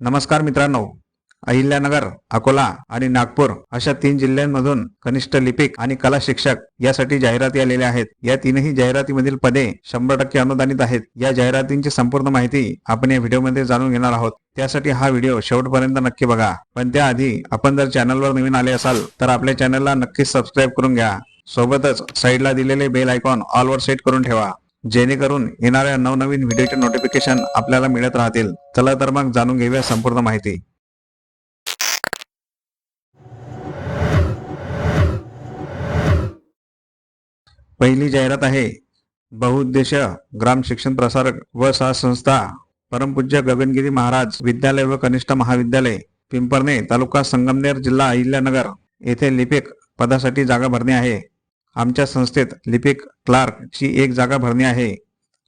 नमस्कार मित्रांनो. अहिल्यानगर अकोला आणि नागपूर अशा तीन जिल्ह्यांमधून कनिष्ठ लिपिक आणि कला शिक्षक यासाठी जाहिराती आलेल्या आहेत. या तीनही जाहिरातीमधील पदे शंभर टक्के अनुदानित आहेत. या जाहिरातींची संपूर्ण माहिती आपण या व्हिडिओमध्ये जाणून घेणार आहोत. त्यासाठी हा व्हिडिओ शेवटपर्यंत नक्की बघा. पण त्याआधी आपण जर चॅनलवर नवीन आले असाल तर आपल्या चॅनलला नक्कीच सबस्क्राईब करून घ्या. सोबतच साईडला दिलेले बेल आयकॉन ऑलवर सेट करून ठेवा. जेणेकरून येणाऱ्या नवनवीन व्हिडिओचे नोटिफिकेशन आपल्याला मिळत राहतील. चला तर मग जाणून घेऊया संपूर्ण माहिती. पहिली जाहिरात आहे बहुउद्देशीय ग्राम शिक्षण प्रसारक व सह संस्था परमपूज्य गगनगिरी महाराज विद्यालय व कनिष्ठ महाविद्यालय पिंपरणे तालुका संगमनेर जिल्हा अहिल्यानगर येथे लिपिक पदासाठी जागा भरणे आहे. आमच्या संस्थेत लिपिक क्लार्क ची एक जागा भरणे आहे.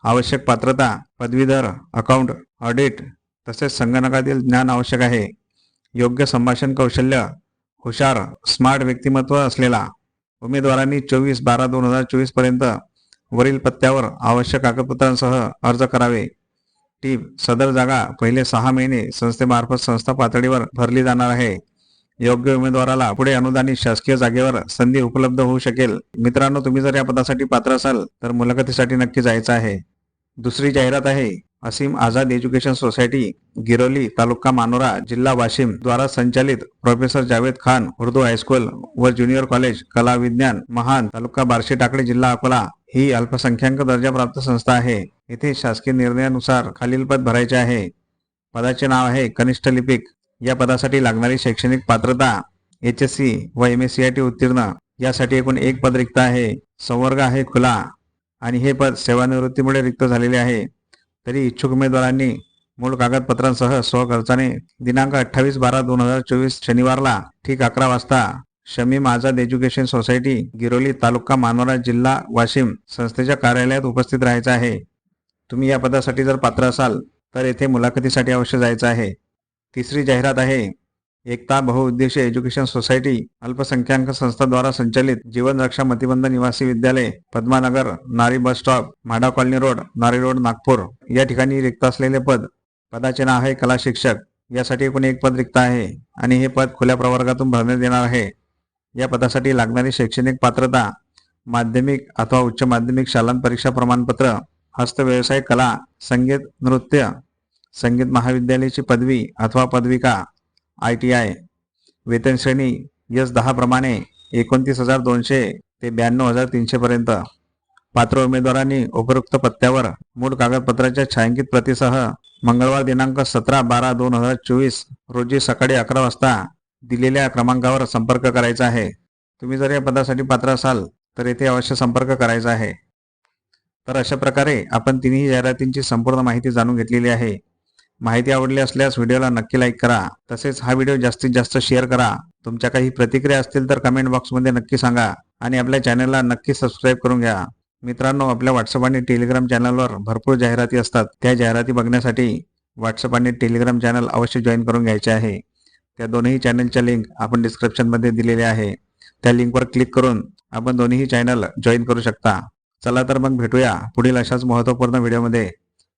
आवश्यक पात्रता पदवीधर अकाउंट ऑडिट तसेच संगणकातील ज्ञान आवश्यक आहे. योग्य संभाषण कौशल्य हुशार स्मार्ट व्यक्तिमत्व असलेला उमेदवारांनी चोवीस बारा दोन हजार चोवीसपर्यंत वरील पत्त्यावर आवश्यक कागदपत्रांसह अर्ज करावे. टीप सदर जागा पहिले सहा महिने संस्थेमार्फत संस्था पातळीवर भरली जाणार आहे. योग्य उमेदवाराला पुढे अनुदानित शासकीय जागेवर संधी उपलब्ध होऊ शकेल. मित्रांनो तुम्ही जर या पदासाठी पात्र असाल तर मुलाखतीसाठी नक्की जायचं आहे. दुसरी जाहिरात आहे असीम आझाद एज्युकेशन सोसायटी गिरोली तालुका मानोरा जिल्हा वाशिम द्वारा संचालित professor Javed Khan Urdu high school व ज्युनियर कॉलेज कला विज्ञान महान तालुका बार्शी टाकळी जिल्हा अकोला ही अल्पसंख्याक दर्जाप्राप्त संस्था आहे. येथे शासकीय निर्णयानुसार खालील पद भरायचे आहे. पदाचे नाव आहे कनिष्ठ लिपिक. या पदासाठी लागणारी शैक्षणिक पात्रता एच एस सी व M S C I T उत्तीर्ण यासाठी एकूण एक पद रिक्त आहे. संवर्ग आहे खुला. आणि हे पद सेवानिवृत्तीमुळे रिक्त झालेले आहे. तरी इच्छुक उमेदवारांनी मूळ कागदपत्रांसह स्वखर्चाने दिनांक अठ्ठावीस बारा दोन हजार चोवीस शनिवारला ठीक अकरा वाजता शमीम आझाद एज्युकेशन सोसायटी गिरोली तालुका मानोरा जिल्हा वाशिम संस्थेच्या कार्यालयात उपस्थित राहायचं आहे. तुम्ही या पदासाठी जर पात्र असाल तर येथे मुलाखतीसाठी अवश्य जायचं आहे. तिसरी जाहिरात आहे एकता बहुउद्देशीय एज्युकेशन सोसायटी अल्पसंख्याक संस्थाद्वारा संचालित जीवन रक्षा मतिबंध निवासी विद्यालय Padmanagar Nari bus stop MHADA colony road Nari road Nagpur. या ठिकाणी रिक्त असलेले पद पदाचे नाव आहे कला शिक्षक. यासाठी एकूण एक पद रिक्त आहे आणि हे पद खुल्या प्रवर्गातून भरण्यात येणार आहे. या पदासाठी लागणारी शैक्षणिक पात्रता माध्यमिक अथवा उच्च माध्यमिक शालांत परीक्षा प्रमाणपत्र हस्तव्यवसाय कला संगीत नृत्य संगीत महाविद्यालयाची पदवी अथवा पदविका आय टी आय वेतन श्रेणी यस दहा प्रमाणे एकोणतीस हजार दोनशे ते ब्याण्णव हजार तीनशे पर्यंत. पात्र उमेदवारांनी उपरोक्त पत्त्यावर मूळ कागदपत्राच्या छायांकित प्रतीसह मंगळवार दिनांक सतरा बारा दोन हजार चोवीस रोजी सकाळी अकरा वाजता दिलेल्या क्रमांकावर संपर्क करायचा आहे. तुम्ही जर या पदासाठी पात्र असाल तर येथे अवश्य संपर्क करायचा आहे. तर अशा प्रकारे आपण तिन्ही जाहिरातींची संपूर्ण माहिती जाणून घेतलेली आहे. माहिती आवडली असल्यास व्हिडिओला नक्की लाईक करा. तसेच हा व्हिडिओ जास्तीत जास्त शेअर करा. तुमच्या काही प्रतिक्रिया असतील तर कमेंट बॉक्समध्ये नक्की सांगा आणि आपल्या चॅनलला नक्की सबस्क्राईब करून घ्या. मित्रांनो आपल्या व्हॉट्सअप आणि टेलिग्राम चॅनलवर भरपूर जाहिराती असतात. त्या जाहिराती बघण्यासाठी व्हॉट्सअप आणि टेलिग्राम चॅनल अवश्य जॉईन करून घ्यायचे आहे. त्या दोन्ही चॅनलच्या लिंक आपण डिस्क्रिप्शनमध्ये दिलेल्या आहे. त्या लिंकवर क्लिक करून आपण दोन्ही चॅनल जॉईन करू शकता. चला तर मग भेटूया पुढील अशाच महत्त्वपूर्ण व्हिडिओमध्ये